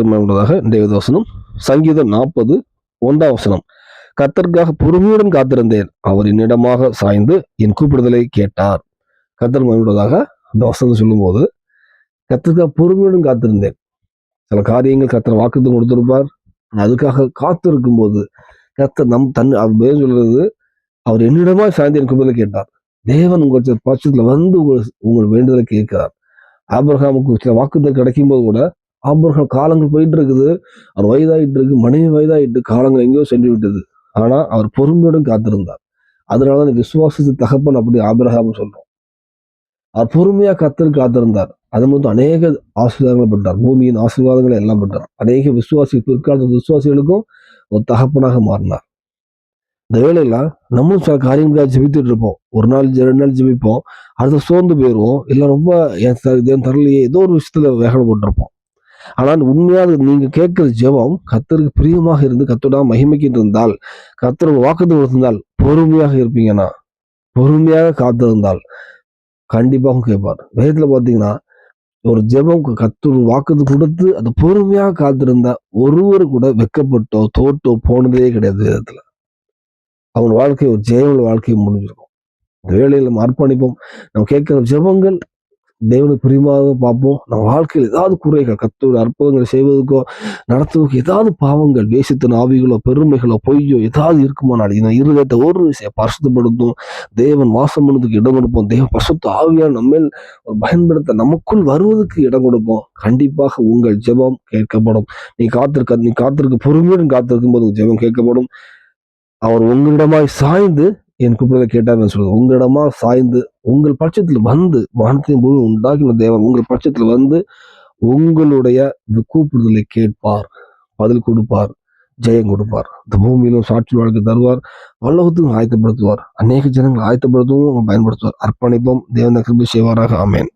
உள்ளதாக இன்றைய வசனம் சங்கீதம் நாற்பது ஒன்றாம் வசனம். கத்தர்க்காக பொறுமையுடன் காத்திருந்தேன். அவர் என்னிடமாக சாய்ந்து என் கூப்பிடுதலை கேட்டார். கத்தர் மகிழ்வதாக அந்த வசனம் சொல்லும்போது கத்தர்க்காக பொறுமையுடன் காத்திருந்தேன். சில காரியங்கள் கத்தர் வாக்குத்தம் கொடுத்திருப்பார். அதுக்காக காத்திருக்கும் போது கத்தர் நம் தன் அவர் சொல்றது அவர் என்னிடமா சாய்ந்து என் கூப்பிடுதலை கேட்டார். தேவன் உங்கள் பட்சத்தில் வந்து உங்கள் உங்கள் வேண்டுதலை கேட்கிறார். ஆபிரகாமுக்கு சில வாக்குத்தம் கிடைக்கும் போது கூட ஆபிரகாம் காலங்கள் போயிட்டு இருக்குது அவர் வயதாயிட்டு இருக்கு மனைவி வயதாகிட்டு காலங்கள் எங்கேயோ சென்று விட்டது. ஆனா அவர் பொறுமையுடன் காத்திருந்தார். அதனாலதான் விசுவாசத்து தகப்பன் அப்படி ஆபிரகாம் சொல்றோம். அவர் பொறுமையா கத்தர் காத்திருந்தார். அது மட்டும் அநேக ஆசீர்வாதங்களை பெற்றார். பூமியின் ஆசீர்வாதங்களை எல்லாம் பெற்றார். அநேக விசுவாசி பிற்கால விசுவாசிகளுக்கும் ஒரு தகப்பனாக மாறினார். இந்த வேலையில நம்மளும் சில காரியங்களுக்காக ஜெபித்துட்டு இருப்போம். ஒரு நாள் ரெண்டு நாள் ஜெபிப்போம். அடுத்த சோர்ந்து போயிடுவோம் இல்லை ரொம்ப என் தரலையே ஏதோ ஒரு விஷயத்துல வேகனை போட்டிருப்போம். ஆனால் உண்மையாக நீங்க கேட்கிற ஜெபம் கத்தருக்கு பிரியமாக இருந்து கத்தோட மகிமைக்கு இருந்தால் கத்தர் வாக்குத்து கொடுத்திருந்தால் பொறுமையாக இருப்பீங்கன்னா பொறுமையாக காத்திருந்தால் கண்டிப்பாகவும் கேட்பார் வேதத்தில் பாத்தீங்கன்னா ஒரு ஜெபம் கத்தர் வாக்குத்து கொடுத்து அது பொறுமையாக காத்திருந்தா ஒருவர் கூட வெக்கப்பட்டோ தோட்டோ போனதே கிடையாது வேதத்துல. அவன் வாழ்க்கை ஒரு ஜெயமுள்ள வாழ்க்கை முடிஞ்சிருக்கும். இந்த வேலையில நம்ம அர்ப்பணிப்போம். நம்ம கேட்கிற ஜெபங்கள் தேவனுக்கு பிரியமாக பார்ப்போம். நம்ம வாழ்க்கையில் ஏதாவது குறைகள் கத்தோட அற்புதங்களை செய்வதற்கோ நடத்துவதற்கோ ஏதாவது பாவங்கள் வேசித்தன ஆவிகளோ பெருமைகளோ பொய்யோ ஏதாவது இருக்குமானால் இந்த இருதயத்தை ஒரு விஷயம் பரிசுத்தப்படுத்தும். தேவன் வாசம் பண்ணதுக்கு இடம் கொடுப்போம். தேவ பரிசுத்த ஆவியால் நம்மேல் பயன்படுத்த நமக்குள் வருவதற்கு இடம் கொடுப்போம். கண்டிப்பாக உங்கள் ஜெபம் கேட்கப்படும். நீ காத்திருக்க நீ காத்திருக்க பொறுமையுடன் காத்திருக்கும் போது ஜெபம் கேட்கப்படும். அவர் உங்களிடமாய் சாய்ந்து என் கூப்பிடுறதை கேட்டார்னு சொல்லுது உங்களிடமா சாய்ந்து உங்கள் பட்சத்தில் வந்து வானத்தையும் பூமி உண்டாக்கின தேவன் உங்கள் பட்சத்தில் வந்து உங்களுடைய கூப்பிடுதலை கேட்பார் பதில் கொடுப்பார் ஜெயம் கொடுப்பார். இந்த பூமியிலும் சாட்சி வாழ்க்கை தருவார் வல்லகத்துக்கும் ஆயத்தப்படுத்துவார். அநேக ஜனங்களை ஆயத்தப்படுத்தவும் பயன்படுத்துவார். அர்ப்பணிப்போம். தேவன் கிருபி செய்வாராக. ஆமேன்.